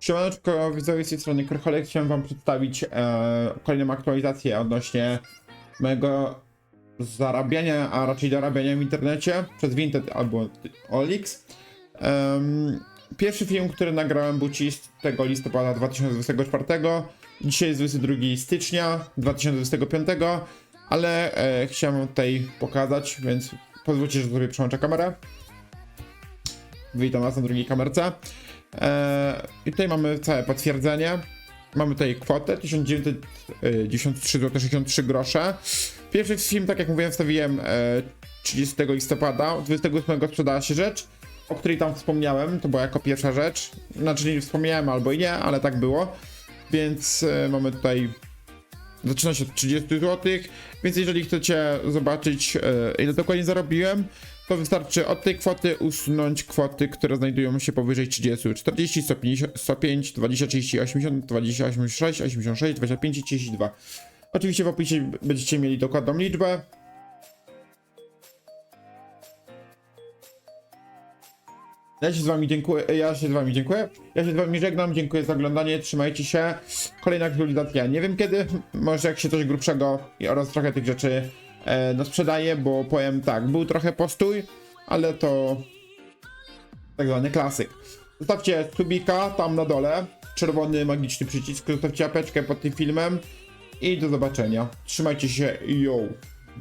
Siemaneczko, widzowie z tej strony Krycholek. Chciałem wam przedstawić e, kolejną aktualizację odnośnie mojego zarabiania, a raczej dorabiania w internecie przez Vinted albo Olix. Pierwszy film, który nagrałem był 30 listopada 2024. Dzisiaj jest 22 stycznia 2025, ale e, chciałem tutaj pokazać, więc pozwólcie, że sobie przełączę kamerę. Witam was na drugiej kamerce. Eee, I tutaj mamy całe potwierdzenie. Mamy tutaj kwotę 1913,63 grosze. Pierwszy film, tak jak mówiłem, wstawiłem e, 30 listopada. 28 sprzedała się rzecz, o której tam wspomniałem. To była jako pierwsza rzecz. Znaczy nie wspomniałem albo i nie, ale tak było. Więc e, mamy tutaj Zaczyna się od 30 zł, więc jeżeli chcecie zobaczyć e, ile dokładnie zarobiłem, to wystarczy od tej kwoty usunąć kwoty, które znajdują się powyżej 30. 40, 150, 105, 20, 30, 80, 20, 86, 86, 25 i 32. Oczywiście w opisie będziecie mieli dokładną liczbę. Ja się z wami dziękuję, ja się z wami dziękuję. Ja się z wami żegnam, dziękuję za oglądanie, trzymajcie się. Kolejna aktualizacja, nie wiem kiedy, może jak się coś grubszego oraz trochę tych rzeczy e, no sprzedaję, bo powiem tak, był trochę postój, ale to tak zwany klasyk. Zostawcie subika tam na dole, czerwony magiczny przycisk, zostawcie apeczkę pod tym filmem i do zobaczenia. Trzymajcie się, yo!